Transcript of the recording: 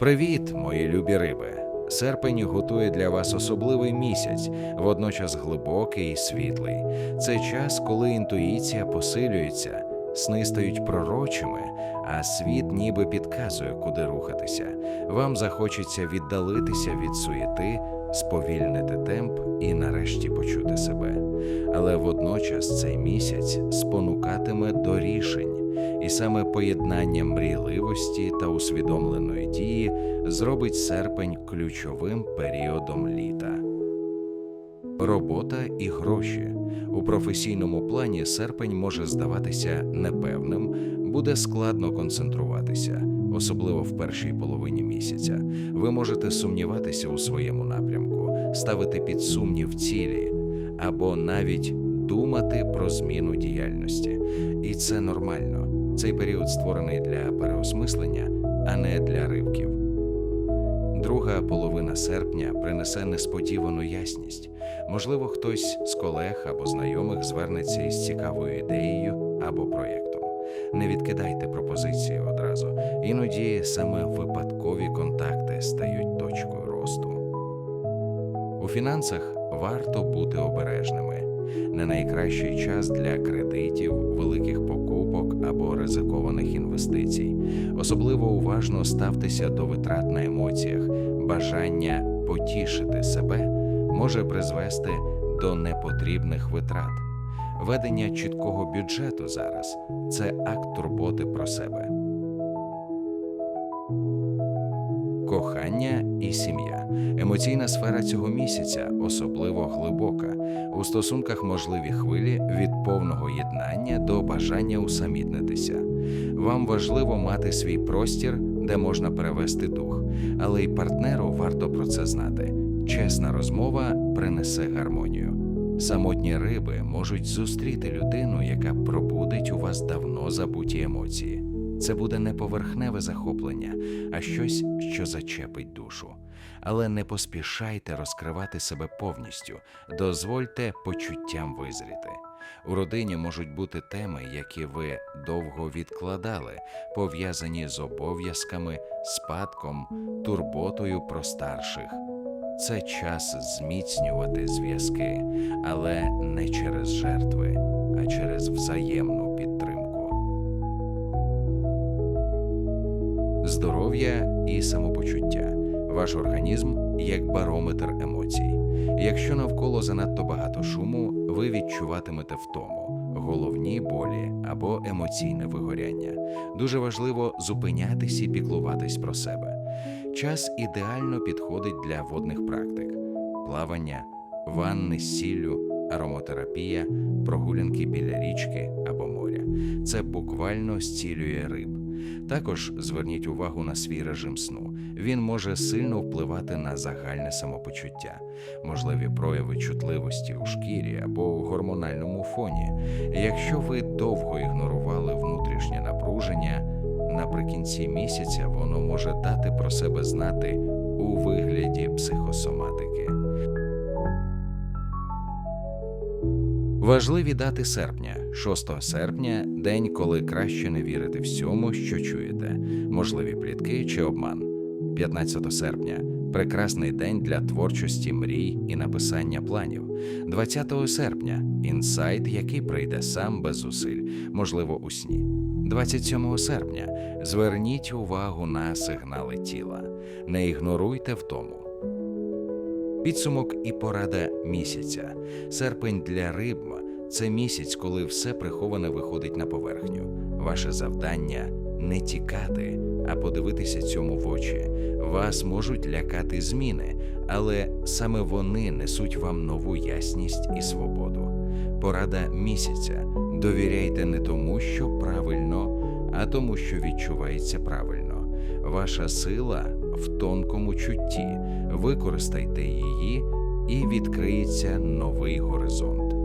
Привіт, мої любі риби! Серпень готує для вас особливий місяць, водночас глибокий і світлий. Це час, коли інтуїція посилюється, сни стають пророчими, а світ ніби підказує, куди рухатися. Вам захочеться віддалитися від суєти, сповільнити темп і нарешті почути себе. Але водночас цей місяць спонукатиме до рішень. Саме поєднання мрійливості та усвідомленої дії зробить серпень ключовим періодом літа. Робота і гроші у професійному плані серпень може здаватися непевним, буде складно концентруватися, особливо в першій половині місяця. Ви можете сумніватися у своєму напрямку, ставити під сумнів цілі або навіть думати про зміну діяльності. І це нормально. Цей період створений для переосмислення, а не для ривків. Друга половина серпня принесе несподівану ясність. Можливо, хтось з колег або знайомих звернеться із цікавою ідеєю або проєктом. Не відкидайте пропозиції одразу. Іноді саме випадкові контакти стають точкою росту. У фінансах варто бути обережними. Не найкращий час для кредитів, великих покупок або ризикованих інвестицій. Особливо уважно ставтеся до витрат на емоціях. Бажання потішити себе може призвести до непотрібних витрат. Ведення чіткого бюджету зараз це акт турботи про себе. Кохання і сім'я. Емоційна сфера цього місяця особливо глибока. У стосунках можливі хвилі від повного єднання до бажання усамітнитися. Вам важливо мати свій простір, де можна перевести дух, але й партнеру варто про це знати. Чесна розмова принесе гармонію. Самотні риби можуть зустріти людину, яка пробудить у вас давно забуті емоції. Це буде не поверхневе захоплення, а щось, що зачепить душу. Але не поспішайте розкривати себе повністю, дозвольте почуттям визріти. У родині можуть бути теми, які ви довго відкладали, пов'язані з обов'язками, спадком, турботою про старших. Це час зміцнювати зв'язки, але не через жертви, а через взаємну підтримку. Здоров'я і самопочуття. Ваш організм як барометр емоцій. Якщо навколо занадто багато шуму, ви відчуватимете втому, головні болі або емоційне вигоряння. Дуже важливо зупинятись і піклуватись про себе. Час ідеально підходить для водних практик: плавання, ванни з сіллю, ароматерапія, прогулянки біля річки або моря. Це буквально зцілює риб. Також зверніть увагу на свій режим сну. Він може сильно впливати на загальне самопочуття, можливі прояви чутливості у шкірі або гормональному фоні. Якщо ви довго ігнорували внутрішнє напруження, наприкінці місяця воно може дати про себе знати у вигляді психосоматики. Важливі дати серпня, 6 серпня, день, коли краще не вірити всьому, що чуєте, можливі плітки чи обман. 15 серпня прекрасний день для творчості мрій і написання планів. 20 серпня інсайт, який прийде сам без зусиль, можливо, у сні. 27 серпня зверніть увагу на сигнали тіла, не ігноруйте втому. Підсумок і порада місяця. Серпень для риб це місяць, коли все приховане виходить на поверхню. Ваше завдання не тікати, а подивитися цьому в очі. Вас можуть лякати зміни, але саме вони несуть вам нову ясність і свободу. Порада місяця. Довіряйте не тому, що правильно, а тому, що відчувається правильно. Ваша сила в тонкому чутті. Використайте її, і відкриється новий горизонт.